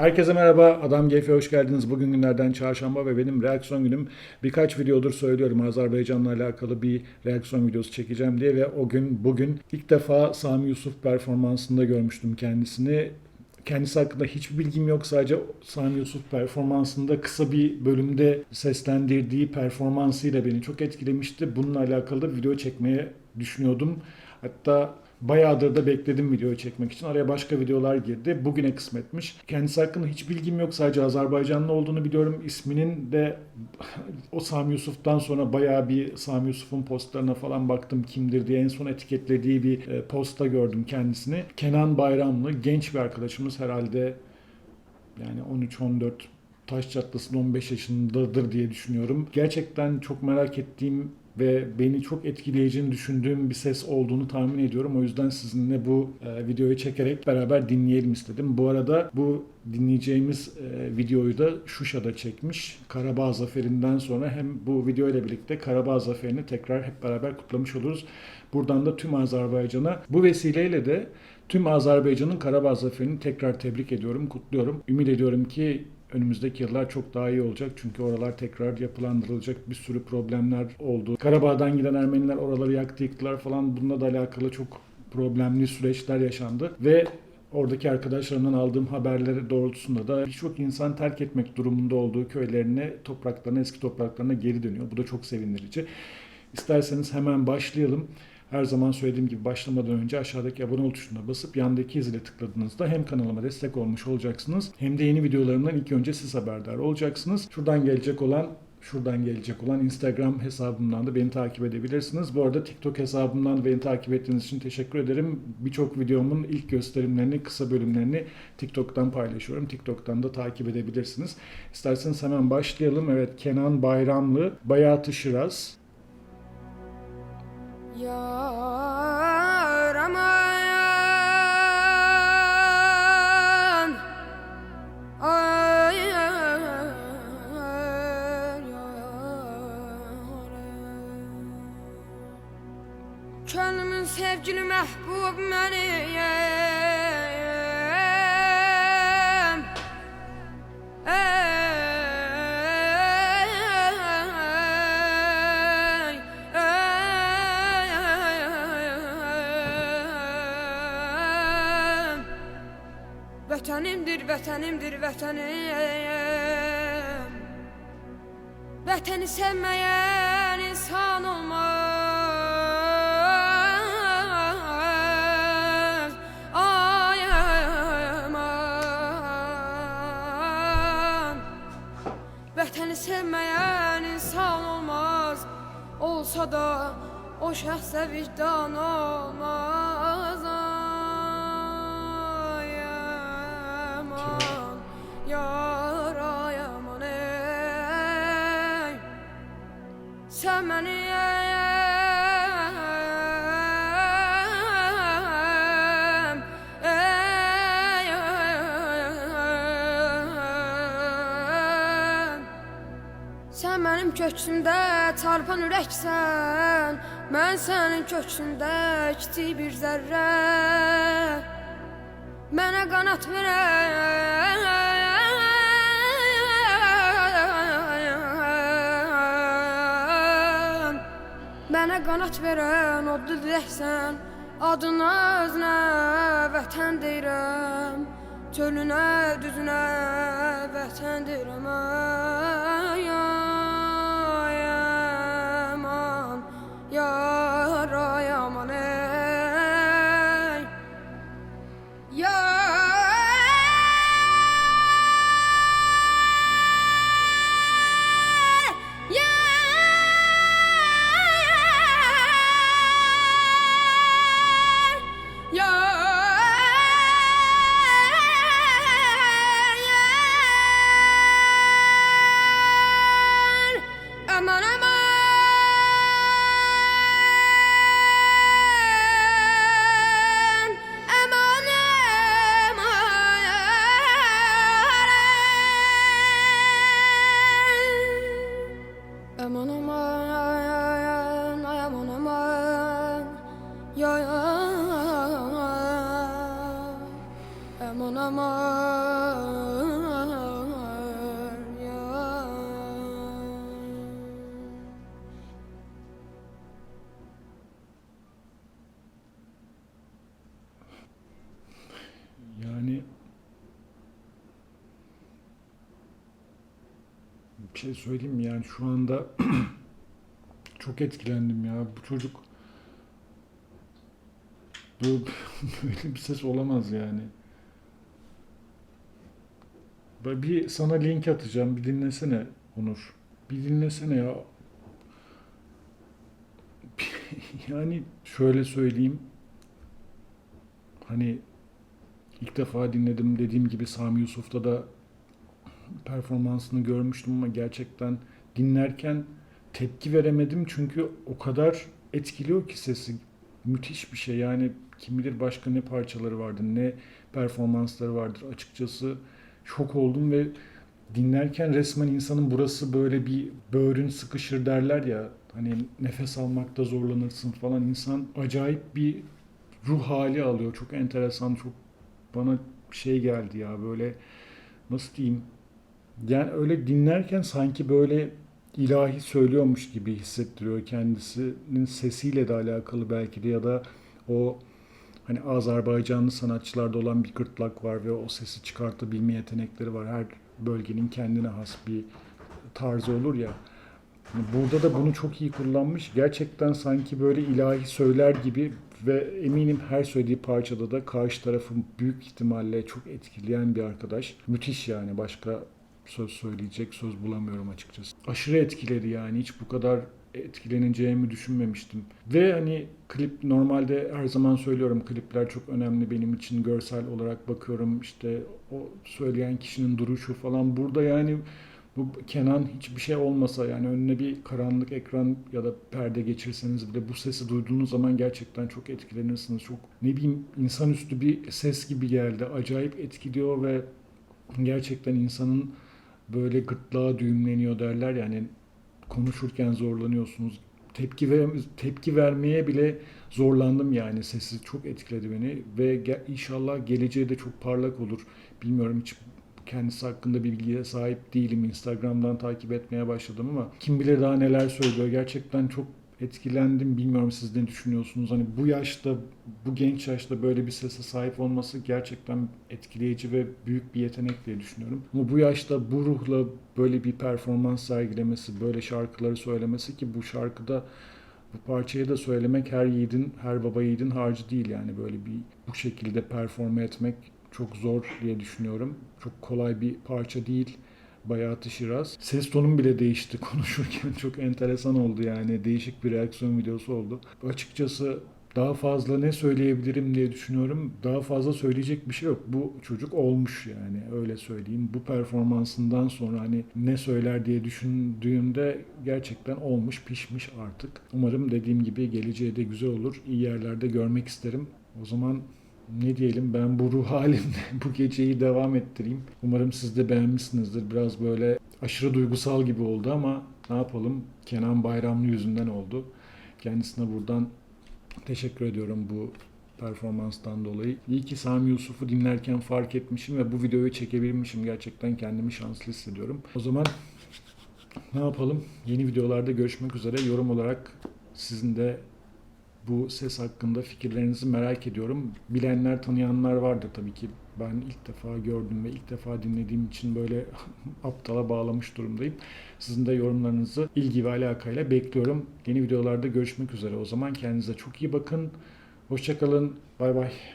Herkese merhaba, Adam GF'ye hoş geldiniz. Bugün günlerden çarşamba ve benim reaksiyon günüm. Birkaç videodur söylüyorum Azerbaycan'la alakalı bir reaksiyon videosu çekeceğim diye ve o gün bugün ilk defa Sami Yusuf performansında görmüştüm kendisini. Kendisi hakkında hiçbir bilgim yok. Sadece Sami Yusuf performansında kısa bir bölümde seslendirdiği performansıyla beni çok etkilemişti. Bununla alakalı da video çekmeye düşünüyordum. Hatta Bayağıdır da bekledim video çekmek için. Araya başka videolar girdi. Bugüne kısmetmiş. Kendisi hakkında hiç bilgim yok. Sadece Azerbaycanlı olduğunu biliyorum. İsminin de o Sami Yusuf'tan sonra bayağı bir Sami Yusuf'un postlarına falan baktım kimdir diye. En son etiketlediği bir e, posta gördüm kendisini. Kenan Bayramlı genç bir arkadaşımız herhalde yani 13-14 Taş Çatlası'nın 15 yaşındadır diye düşünüyorum. Gerçekten çok merak ettiğim ve beni çok etkileyeceğini düşündüğüm bir ses olduğunu tahmin ediyorum. O yüzden sizinle bu e, videoyu çekerek beraber dinleyelim istedim. Bu arada bu dinleyeceğimiz e, videoyu da Şuşa'da çekmiş. Karabağ Zaferi'nden sonra hem bu video ile birlikte Karabağ Zaferi'ni tekrar hep beraber kutlamış oluruz. Buradan da tüm Azerbaycan'a bu vesileyle de tüm Azerbaycan'ın Karabağ Zaferi'ni tekrar tebrik ediyorum, kutluyorum. Ümit ediyorum ki önümüzdeki yıllar çok daha iyi olacak. Çünkü oralar tekrar yapılandırılacak bir sürü problemler oldu. Karabağ'dan giden Ermeniler oraları yaktı yıktılar falan. Bununla da alakalı çok problemli süreçler yaşandı. Ve oradaki arkadaşlarımdan aldığım haberleri doğrultusunda da birçok insan terk etmek durumunda olduğu köylerine, topraklarına, eski topraklarına geri dönüyor. Bu da çok sevindirici. İsterseniz hemen başlayalım. Her zaman söylediğim gibi başlamadan önce aşağıdaki abone ol tuşuna basıp yandaki zile tıkladığınızda hem kanalıma destek olmuş olacaksınız hem de yeni videolarımdan ilk önce siz haberdar olacaksınız. Şuradan gelecek olan şuradan gelecek olan Instagram hesabımdan da beni takip edebilirsiniz. Bu arada TikTok hesabımdan beni takip ettiğiniz için teşekkür ederim. Birçok videomun ilk gösterimlerini, kısa bölümlerini TikTok'tan paylaşıyorum. TikTok'tan da takip edebilirsiniz. İsterseniz hemen başlayalım. Evet Kenan Bayramlı, Bayatı Şiraz, Yar aman. Ay Könlümün sevgili məhbub məniyəm Vətənimdir, vətənimdir, vətənim. Vətəni sevməyən insan olmaz. Ay aman Vətəni sevməyən insan olmaz. Olsa da o şəxsə vicdan olmaz Sən mənim köksümdə çarpan ürəksən Mən sənin köksündə kiçik bir zərrə. Mənə qanat verən qanat verən odlu diləksən Adına özünə vətən deyirəm. Çölünə, düzünə vətən deyirəm. Ay, Yani şey söyleyeyim mi? Yani şu anda çok etkilendim ya. Bu çocuk böyle bir ses olamaz yani. Bir sana link atacağım. Bir dinlesene Onur. Bir dinlesene ya. Yani şöyle söyleyeyim. Hani ilk defa dinledim dediğim gibi Sami Yusuf'ta da performansını görmüştüm ama gerçekten dinlerken tepki veremedim çünkü o kadar etkiliyor ki sesi. Müthiş bir şey yani kim bilir başka ne parçaları vardır ne performansları vardır açıkçası şok oldum ve dinlerken resmen insanın burası böyle bir böğrün sıkışır derler ya hani nefes almakta zorlanırsın falan. İnsan acayip bir ruh hali alıyor. Çok enteresan çok bana şey geldi ya böyle nasıl diyeyim? Yani öyle dinlerken sanki böyle ilahi söylüyormuş gibi hissettiriyor kendisinin sesiyle de alakalı belki de ya da o hani Azerbaycanlı sanatçılarda olan bir gırtlak var ve o sesi çıkartabilme yetenekleri var. Her bölgenin kendine has bir tarzı olur ya. Burada da bunu çok iyi kullanmış. Gerçekten sanki böyle ilahi söyler gibi ve eminim her söylediği parçada da karşı tarafı büyük ihtimalle çok etkileyen bir arkadaş. Müthiş yani başka söz söyleyecek söz bulamıyorum açıkçası. Aşırı etkiledi yani hiç bu kadar etkileneceğimi düşünmemiştim. Ve hani klip normalde her zaman söylüyorum klipler çok önemli benim için görsel olarak bakıyorum işte o söyleyen kişinin duruşu falan burada yani bu Kenan hiçbir şey olmasa yani önüne bir karanlık ekran ya da perde geçirseniz bile bu sesi duyduğunuz zaman gerçekten çok etkilenirsiniz. Çok ne bileyim insanüstü bir ses gibi geldi. Acayip etkiliyor ve gerçekten insanın böyle gırtlağı düğümleniyor derler yani konuşurken zorlanıyorsunuz. Tepki ver, tepki vermeye bile zorlandım yani sesi çok etkiledi beni ve ge- inşallah geleceği de çok parlak olur. Bilmiyorum hiç kendisi hakkında bir bilgiye sahip değilim. Instagram'dan takip etmeye başladım ama kim bilir daha neler söylüyor. Gerçekten çok etkilendim. Bilmiyorum siz ne düşünüyorsunuz? Hani bu yaşta, bu genç yaşta böyle bir sese sahip olması gerçekten etkileyici ve büyük bir yetenek diye düşünüyorum. Ama bu yaşta bu ruhla böyle bir performans sergilemesi, böyle şarkıları söylemesi ki bu şarkıda bu parçayı da söylemek her yiğidin, her baba yiğidin harcı değil yani böyle bir bu şekilde performe etmek çok zor diye düşünüyorum. Çok kolay bir parça değil. Bayatı Şiraz. Ses tonum bile değişti konuşurken. Çok enteresan oldu yani. Değişik bir reaksiyon videosu oldu. Açıkçası daha fazla ne söyleyebilirim diye düşünüyorum. Daha fazla söyleyecek bir şey yok. Bu çocuk olmuş yani öyle söyleyeyim. Bu performansından sonra hani ne söyler diye düşündüğümde gerçekten olmuş, pişmiş artık. Umarım dediğim gibi geleceği de güzel olur. İyi yerlerde görmek isterim. O zaman ne diyelim ben bu ruh halimle bu geceyi devam ettireyim. Umarım siz de beğenmişsinizdir. Biraz böyle aşırı duygusal gibi oldu ama ne yapalım Kenan Bayramlı yüzünden oldu. Kendisine buradan teşekkür ediyorum bu performanstan dolayı. İyi ki Sami Yusuf'u dinlerken fark etmişim ve bu videoyu çekebilmişim. Gerçekten kendimi şanslı hissediyorum. O zaman ne yapalım? Yeni videolarda görüşmek üzere. Yorum olarak sizin de bu ses hakkında fikirlerinizi merak ediyorum. Bilenler, tanıyanlar vardır tabii ki. Ben ilk defa gördüm ve ilk defa dinlediğim için böyle aptala bağlamış durumdayım. Sizin de yorumlarınızı ilgi ve alakayla bekliyorum. Yeni videolarda görüşmek üzere. O zaman kendinize çok iyi bakın. Hoşçakalın. Bay bay.